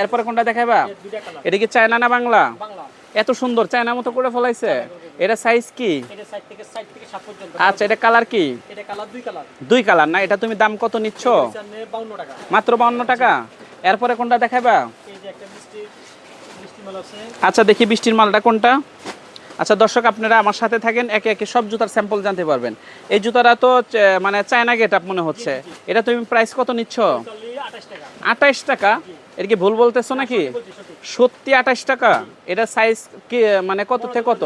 এরপরে কোনটা কালার এটা কি চায়না না বাংলা? এত সুন্দর চায়না মতো করে ফলাইছে। এটা সাইজ কি? আচ্ছা এটা কালার কি? দুই কালার না? এটা তুমি দাম কত নিচ্ছ? মাত্র বাউন্ন টাকা? এরপরে কোনটা আছে। আচ্ছা দেখি বৃষ্টির মালটা কোনটা? আচ্ছা দর্শক আপনারা আমার সাথে থাকেন একে একে সব জুতার স্যাম্পল জানতে পারবেন। এই জুতাটা তো মানে চায়না গেট আপ মনে হচ্ছে। এটা তুমি প্রাইস কত নিচ্ছ? আঠাশ টাকা? এর কি ভুল বলতেছো নাকি? সত্যি আঠাশ টাকা? এটা সাইজ কি মানে কত থেকে কত?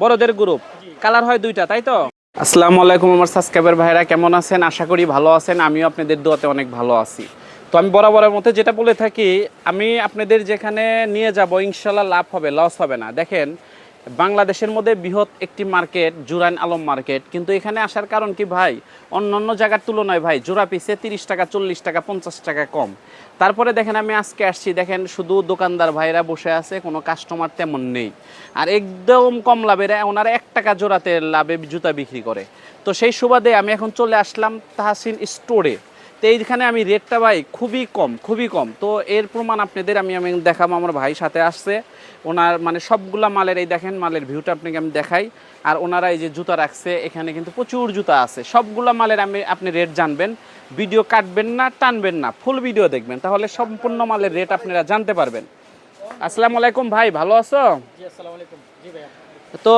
বড়দের গ্রুপ কালার হয় দুইটা তাই তো? আসসালামু আলাইকুম আমার সাবস্ক্রাইবার ভাইরা কেমন আছেন? আশা করি ভালো আছেন আমিও আপনাদের দোয়াতে অনেক ভালো আছি। তো আমি বরাবরের মতো যেটা বলে থাকি আমি আপনাদের যেখানে নিয়ে যাব ইনশাল্লাহ লাভ হবে লস হবে না। দেখেন বাংলাদেশের মধ্যে বৃহৎ একটি মার্কেট, জুরাইন আলম মার্কেট। কিন্তু এখানে আসার কারণ কি ভাই? অন্য অন্য জায়গার তুলনায় ভাই জোড়া পিসে তিরিশ টাকা, চল্লিশ টাকা, পঞ্চাশ টাকা কম। তারপরে দেখেন আমি আজকে আসছি, দেখেন শুধু দোকানদার ভাইরা বসে আছে, কোনো কাস্টমার তেমন নেই। আর একদম কম লাভের, ওনারা এক টাকা জোড়াতে লাভে জুতা বিক্রি করে। তো সেই সুবাদে আমি এখন চলে আসলাম তাহসিন স্টোরে তো এইখানে আমি রেটটা ভাই খুবই কম খুবই কম। তো এর প্রমাণ আপনাদের আমি আমি দেখাবো, আমার ভাই সাথে আসছে। ওনার মানে সবগুলা মালের, এই দেখেন মালের ভিউটা আপনাকে আমি দেখাই। আর ওনারা এই যে জুতা রাখছে, এখানে কিন্তু প্রচুর জুতা আছে। সবগুলা মালের আমি, আপনি রেট জানবেন। ভিডিও কাটবেন না, টানবেন না ফুল ভিডিও দেখবেন। তাহলে সম্পূর্ণ মালের রেট আপনারা জানতে পারবেন। আসসালামু আলাইকুম ভাই ভালো আছো? জি আসসালামু আলাইকুম। জি ভাইয়া। তো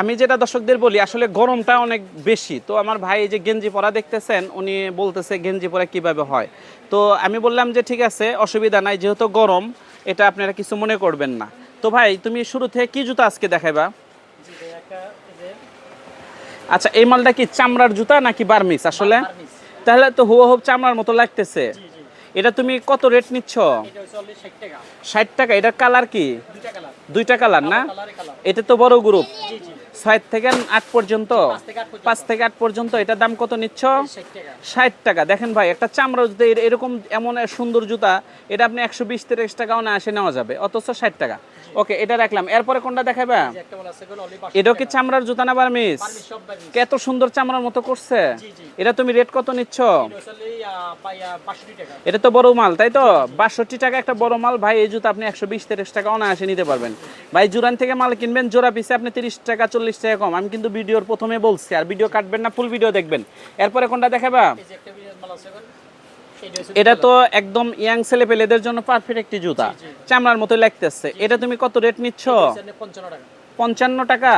আমি যেটা দর্শকদের বলি আসলে গরমটা অনেক বেশি। তো আমার ভাই যে গেঞ্জি পরা দেখতেছেন উনি বলতেছে গেঞ্জি পরা কীভাবে হয়। তো আমি বললাম যে ঠিক আছে অসুবিধা নাই যেহেতু গরম এটা আপনারা কিছু মনে করবেন না। তো ভাই তুমি শুরু থেকে কি জুতা আজকে দেখাইবা? জি ভাইয়া একটা এই যে আচ্ছা এই মালটা কি চামড়ার জুতা নাকি বার্মিস আসলে? তাহলে তো হুয়া হুব চামড়ার মতো লাগতেছে। এটা তুমি কত রেট নিচ্ছ? ষাট টাকা। এটা এটার কালার কি? দুইটা কালার না? এটা তো বড় গ্রুপ ছয় থেকে আট পর্যন্ত? পাঁচ থেকে আট পর্যন্ত। এটার দাম কত নিচ্ছ? ষাট টাকা। দেখেন ভাই একটা চামড়া জুতা এর- এরকম এমন সুন্দর জুতা এটা আপনি একশো বিশ তিরিশ টাকাও না আসে নেওয়া যাবে। অথচ ষাট টাকা। ওকে এটা রাখলাম। এরপরে কোনটা দেখাবে? এটাও কি চামড়ার জুতা না বার্মিস কত সুন্দর চামড়ার মতো করছে। এটা তুমি রেট কত নিচ্ছ? এটা এটা তো বড় মাল তাই তো? বাষট্টি টাকা একটা বড় মাল ভাই এই জুতা আপনি একশো বিশ তিরিশ টাকা অনায়াসে নিতে পারবেন। ভাই জুরান থেকে মাল কিনবেন জোড়া পিসে আপনি তিরিশ টাকা চল্লিশ টাকা কম। আমি কিন্তু ভিডিওর প্রথমে বলছি আর ভিডিও কাটবেন না ফুল ভিডিও দেখবেন। এরপরে কোনটা দেখাবা? এটা তো একদম ইয়াং ছেলে পেলেদের জন্য পারফেক্ট একটি জুতা। চামড়ার মতো লাগতেছে। এটা তুমি কত রেট নিচ্ছ? পঞ্চান্ন টাকা?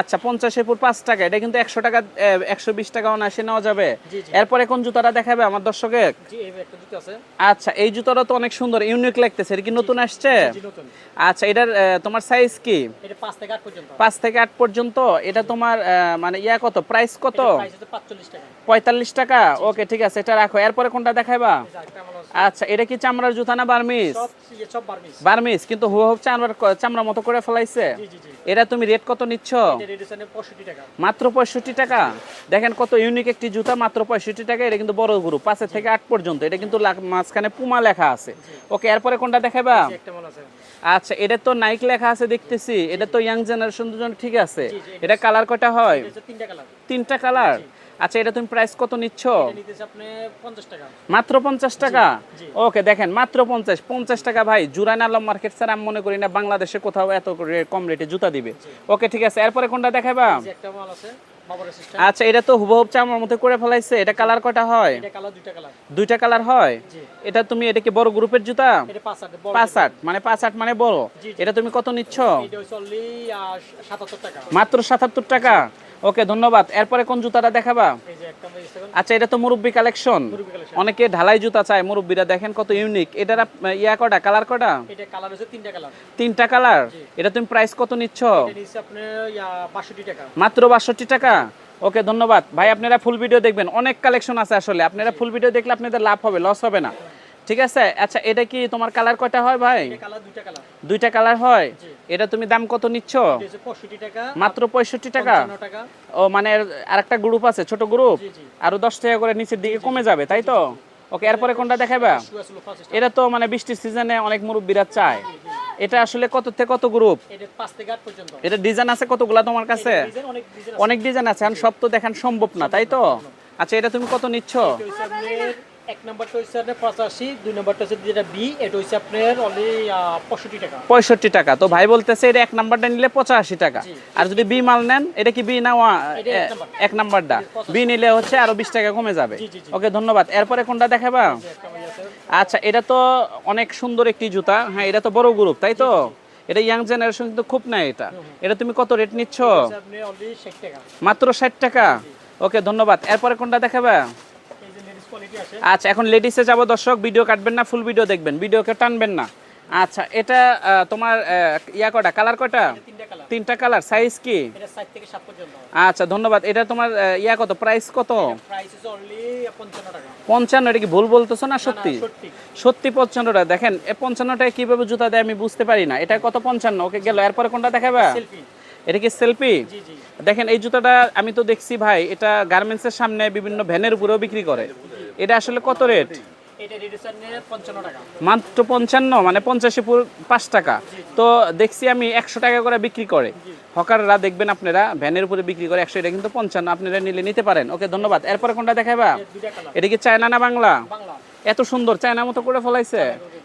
আচ্ছা পঞ্চাশের পর পাঁচ টাকা এটা কিন্তু একশো টাকা একশো বিশ টাকা অনায়াসে নেওয়া যাবে। এরপরে কোন জুতাটা দেখাবে আমার দর্শকে? আচ্ছা এই জুতাটা তো অনেক সুন্দর ইউনিক লাগতেছে এটা কি নতুন আসছে? আচ্ছা এটার তোমার সাইজ কি? পাঁচ থেকে আট পর্যন্ত। এটা তোমার মানে ইয়া কত? প্রাইস কত? পঁয়তাল্লিশ টাকা? ওকে ঠিক আছে এটা রাখো। এরপরে কোনটা দেখাইবা? আচ্ছা এটা কি চামড়ার জুতা না বার্মিস বার্মিস কিন্তু হোক চামড়ার চামড়ার মতো করে ফেলাইছে? এটা তুমি রেট কত নিচ্ছ? মাত্র পঁয়ষট্টি টাকা? দেখেন কত ইউনিক একটি জুতা মাত্র পঁয়ষট্টি টাকা। এটা কিন্তু বড় গ্রুপ পাঁচের থেকে আট পর্যন্ত। এটা কিন্তু মাঝখানে পুমা লেখা আছে। ওকে এরপরে কোনটা দেখাবা? আচ্ছা এটা তো নাইক লেখা আছে দেখতেছি। এটা তো ইয়াং জেনারেশন দুজন ঠিক আছে। এটা কালার কয়টা হয়? তিনটা কালার তিনটা কালার আচ্ছা এটা তুমি প্রাইস কত নিচ্ছ? এটা নিতেছে আপনি পঞ্চাশ টাকা। মাত্র পঞ্চাশ টাকা? ওকে দেখেন মাত্র পঞ্চাশ। পঞ্চাশ টাকা ভাই জুরাইন আলম মার্কেট স্যার আমি মনে করি না বাংলাদেশে কোথাও এত কম রেটে জুতা দিবে। ওকে ঠিক আছে এরপরে কোনটা দেখাবা? এই যে একটা মাল আছে বাবার সিস্টেম আচ্ছা এটা তো হুবহুব চামড়ার মতো করে ফেলাইছে। এটা কালার কয়টা হয়? এটা কালার দুইটা কালার দুইটা কালার হয়? এটা তুমি এটা কি বড় গ্রুপের জুতা? পাঁচ আট মানে পাঁচ আট মানে বড়। এটা তুমি কত নিচ্ছ? মাত্র সাতাত্তর টাকা? ওকে ধন্যবাদ। এরপরে কোন জুতাটা দেখাবা? আচ্ছা এটা তো মুরব্বি কালেকশন। অনেকে ঢালাই জুতা চায় মুরব্বিরা দেখেন কত ইউনিক। এটার ইয়া কটা কালার কটা? তিনটা কালার। এটা তুমি প্রাইস কত নিচ্ছ? মাত্র বাষট্টি টাকা? ওকে ধন্যবাদ। ভাই আপনারা ফুল ভিডিও দেখবেন। অনেক কালেকশন আছে আসলে। আপনারা ফুল ভিডিও দেখলে আপনাদের লাভ হবে লস হবে না। ঠিক আছে? আচ্ছা এটা কি তোমার কালার কয়টা হয় ভাই? দুইটা কালার হয়? এটা তুমি দাম কত নিচ্ছ? মাত্র পঁয়ষট্টি টাকা? ও মানে আর একটা গ্রুপ আছে ছোট গ্রুপ। আরও দশ টাকা করে নিচের দিকে কমে যাবে তাই তো? ওকে এরপরে কোনটা দেখাবা? এটা তো মানে বৃষ্টির সিজনে অনেক মুরব্বীরা চায়। এটা আসলে কত থেকে কত গ্রুপ এটা ডিজাইন আছে কতগুলা তোমার কাছে? অনেক ডিজাইন আছে। সব তো দেখান সম্ভব না তাই তো? আচ্ছা এটা তুমি কত নিচ্ছ? এক নাম্বারটা হচ্ছে আপনার পঁচাশি দুই নাম্বারটা হচ্ছে যেটা বি এটা হচ্ছে আপনার অনলি পঁয়ষট্টি টাকা। পঁয়ষট্টি টাকা। তো ভাই বলতেছে এটা এক নাম্বারটা নিলে পঁচাশি টাকা। আর যদি বি মাল নেন এটা কি বি না এক নাম্বারটা বি নিলে হচ্ছে আরও বিশ টাকা কমে যাবে। ওকে ধন্যবাদ। এরপরে কোনটা দেখাবা? আচ্ছা এটা তো অনেক সুন্দর একটি জুতা। হ্যাঁ এটা তো বড় গ্রুপ তাই তো? এটা ইয়াং জেনারেশন কিন্তু খুব নাই এটা। এটা তুমি কত রেট নিচ্ছ? মাত্র ষাট টাকা? ওকে ধন্যবাদ। এরপরে কোনটা দেখাবা এই যে লেডিস কোয়ালিটি আছে আচ্ছা এখন লেডিসে যাব দর্শক ভিডিও কাটবেন না ফুল ভিডিও দেখবেন ভিডিওকে টানবেন না। আচ্ছা এটা তোমার ইয়া কটা কালার কটা? তিনটা কালার সাইজ কি? আচ্ছা ধন্যবাদ। এটা তোমার ইয়া কত প্রাইস কত? পঞ্চান্ন এটা কি ভুল বলতেছো না সত্যি? সত্যি। সত্যি পঞ্চান্ন টাকা। দেখেন এ পঞ্চান্ন টাকা কীভাবে জুতা দেয় আমি বুঝতে পারি না। এটা কত পঞ্চান্ন? ওকে গেল এরপরে কোনটা দেখাবা? এটা কি সেলফি দেখেন এই জুতাটা আমি তো দেখছি ভাই এটা গার্মেন্টসের সামনে বিভিন্ন ভ্যানের উপরেও বিক্রি করে। এটা আসলে কত রেট? মাত্র পঞ্চান্ন মানে পঞ্চাশে পাঁচ টাকা। তো দেখছি আমি একশো টাকা করে বিক্রি করে। হকাররা দেখবেন আপনারা ভ্যানের উপরে বিক্রি করে একশো এটা কিন্তু পঞ্চান্ন আপনারা নিলে নিতে পারেন। ওকে ধন্যবাদ। এরপরে কোনটা দেখাবা এটা কি চায়না না বাংলা? এত সুন্দর চায়না মতো করে ফলাইছে।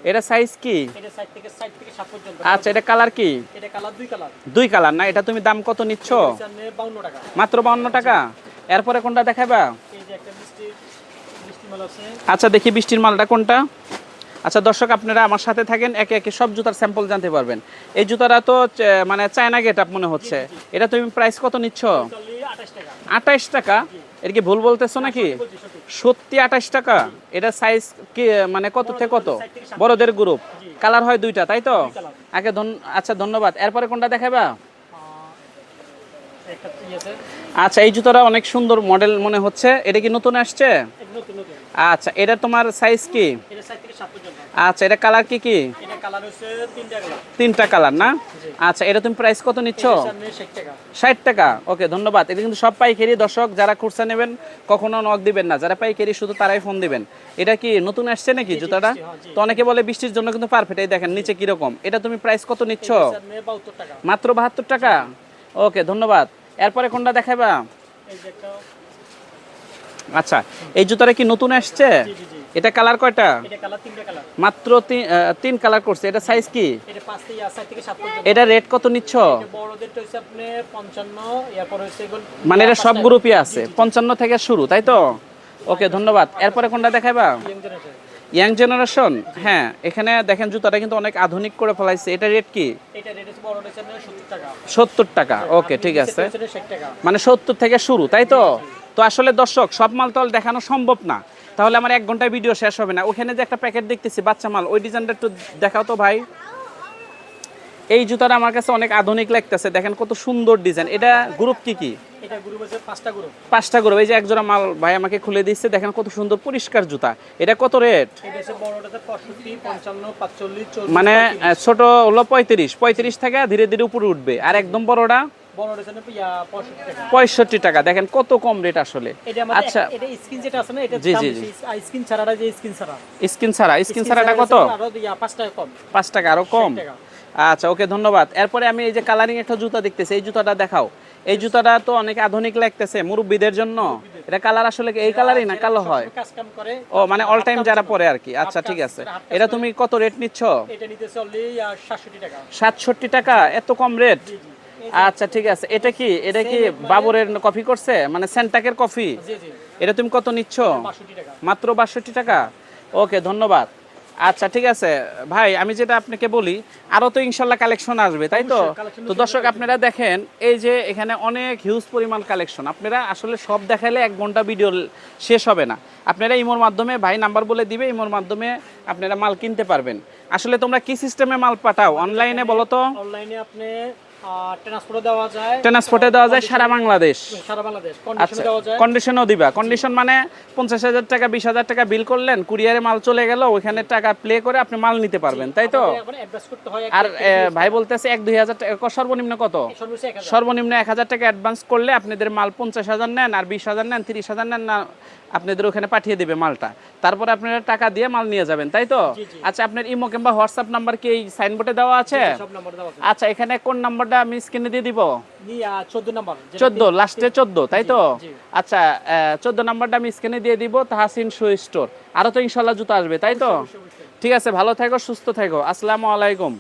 এটা সাইজ কি? আচ্ছা এটা কালার কি? দুই কালার না? এটা তুমি দাম কত নিচ্ছ? মাত্র বাউন্ন টাকা। এরপরে কোনটা দেখাবা এই যে একটা মিষ্টি মিষ্টি মাল আছে আচ্ছা দেখি বৃষ্টির মালটা কোনটা। আচ্ছা দর্শক আপনারা আমার সাথে থাকেন একে একে সব জুতার স্যাম্পল জানতে পারবেন। এই জুতাটা তো মানে চায়না গেট আপ মনে হচ্ছে। এটা তুমি প্রাইস কত নিচ্ছ? আঠাইশ টাকা। এটা কি ভুল বলতেছো নাকি? সত্যি আঠাইশ টাকা? এটা সাইজ কি মানে কত থেকে কত? বড়দের গ্রুপ কালার হয় দুইটা তাই তো? আগে ধন- আচ্ছা ধন্যবাদ। এরপরে কোনটা দেখাবা? আছে আচ্ছা এই জুতোটা অনেক সুন্দর মডেল মনে হচ্ছে। এটা কি নতুন আসছে? আচ্ছা এটা তোমার সাইজ কি? আচ্ছা এটা কালার কি কি? তিনটা কালার না? আচ্ছা এটা তুমি প্রাইস কত নিচ্ছ? ষাট টাকা। ওকে ধন্যবাদ। এটা কিন্তু সব পাইকারি। দর্শক যারা খুচরা নেবেন কখনো নক দিবেন না। যারা পাইকারি শুধু তারাই ফোন দিবেন। এটা কি নতুন আসছে নাকি জুতাটা? হ্যাঁ, তো অনেকে বলে বৃষ্টির জন্য কিন্তু পারফেক্ট এই দেখেন নিচে কীরকম? এটা তুমি প্রাইস কত নিচ্ছ? মাত্র বাহাত্তর টাকা? ওকে ধন্যবাদ। এরপরে কোনটা দেখাবা? আচ্ছা এই জুতাটা কি নতুন আসছে? এটা কালার কয়টা? মাত্র তিন তিন কালার করছে এটা সাইজ কি? এটা রেট কত নিচ্ছ? মানে এটা সব গ্রুপই আছে পঞ্চান্ন থেকে শুরু তাই তো? ওকে ধন্যবাদ। এরপরে কোনটা young ইয়াং জেনারেশন হ্যাঁ এখানে দেখেন জুতাটা কিন্তু অনেক আধুনিক করে ফেলাইছে এটা রেট কি? সত্তর টাকা। ওকে ঠিক আছে। মানে সত্তর থেকে শুরু তাই তো? তো আসলে দর্শক সব মাল তো দেখানো সম্ভব না। তাহলে আমার এক ঘন্টায় ভিডিও শেষ হবে না। ওখানে যে একটা প্যাকেট দেখতেছি বাচ্চা মাল ওই ডিজাইনটা একটু দেখাও তো ভাই। এই জুতাটা আমার কাছে অনেক আধুনিক লাগতেছে। দেখেন কত সুন্দর ডিজাইন। এটা গ্রুপ কি কি? পাঁচটা গ্রুপ। এই যে একজোড়া মাল ভাই আমাকে খুলে দিচ্ছে। দেখেন কত সুন্দর পরিষ্কার জুতা। এটা কত রেট? মানে ছোট হলো পঁয়ত্রিশ। পঁয়ত্রিশ থেকে ধীরে ধীরে উপরে উঠবে। আর একদম বড়টা? পঁয়ষট্টি টাকা। দেখেন কত কম রেট আসলে। আচ্ছা। স্কিন যেটা আছে না এটা জি, জি, স্কিন ছাড়াটা যে স্কিন ছাড়া। স্কিন ছাড়া স্কিন ছাড়াটা কত? আরও পাঁচ টাকা কম। পাঁচ টাকা আরও কম। আচ্ছা ওকে ধন্যবাদ। এরপরে আমি এই যে কালারিং একটা জুতা দেখতেছি এই জুতাটা দেখাও। এই জুতাটা তো অনেক আধুনিক লাগতেছে মুরব্বীদের জন্য। এটা কালার আসলে কি এই কালারই না কালো হয়? ও মানে অল টাইম যারা পরে আর কি। আচ্ছা ঠিক আছে। এটা তুমি কত রেট নিচ্ছ? সাতষট্টি টাকা। এত কম রেট আচ্ছা ঠিক আছে। এটা কি? এটা কি বাবরের কফি করছে? মানে সেন্টাকের কফি? এটা তুমি কত নিচ্ছ? মাত্র বাষট্টি টাকা। ওকে ধন্যবাদ। আচ্ছা ঠিক আছে। ভাই আমি যেটা আপনাকে বলি আরও তো ইনশাল্লাহ কালেকশন আসবে তাই তো? তো দর্শক আপনারা দেখেন এই যে এখানে অনেক হিউজ পরিমাণ কালেকশন। আপনারা আসলে সব দেখালে এক ঘণ্টা ভিডিও শেষ হবে না। আপনারা ইমোর মাধ্যমে ভাই নাম্বার বলে দিবে ইমোর মাধ্যমে আপনারা মাল কিনতে পারবেন। আসলে তোমরা কি সিস্টেমে মাল পাঠাও? অনলাইনে বলো তো। অনলাইনে আপনি ট্রান্সপোর্টে দেওয়া যায়। ট্রান্সপোর্টে দেওয়া যায় সারা বাংলাদেশ। সারা বাংলাদেশ। আচ্ছা কন্ডিশনে দেওয়া যায়। কন্ডিশনও দিবা। কন্ডিশন মানে টাকা টাকা বিল করলেন কুরিয়ারে মাল চলে গেল ওইখানে টাকা প্লে করে আপনি মাল নিতে পারবেন তাই তো? আর ভাই বলতেছে এক দুই হাজার টাকা সর্বনিম্ন কত? সর্বনিম্ন এক হাজার টাকা অ্যাডভান্স করলে আপনাদের মাল পঞ্চাশ হাজার নেন আর বিশ হাজার নেন তিরিশ হাজার নেন না আপনাদের ওখানে পাঠিয়ে দেবে মালটা। তারপরে আপনারা টাকা দিয়ে মাল নিয়ে যাবেন তাই তো। আচ্ছা আপনার ইমো কিংবা হোয়াটসঅ্যাপ নাম্বার কি এই সাইনবোর্ডে দেওয়া আছে? আচ্ছা এখানে কোন নাম্বারটা আমি স্ক্রিনে দিয়ে দিব? চোদ্দ লাস্টে চোদ্দ তাই তো। আচ্ছা চোদ্দ নাম্বারটা আমি স্ক্রিনে দিয়ে দিব তাহাসিন শু স্টোর আরও তো ইনশাল্লাহ জুতো আসবে তাই তো। ঠিক আছে ভালো থাকো সুস্থ থাকো। আসসালামু আলাইকুম।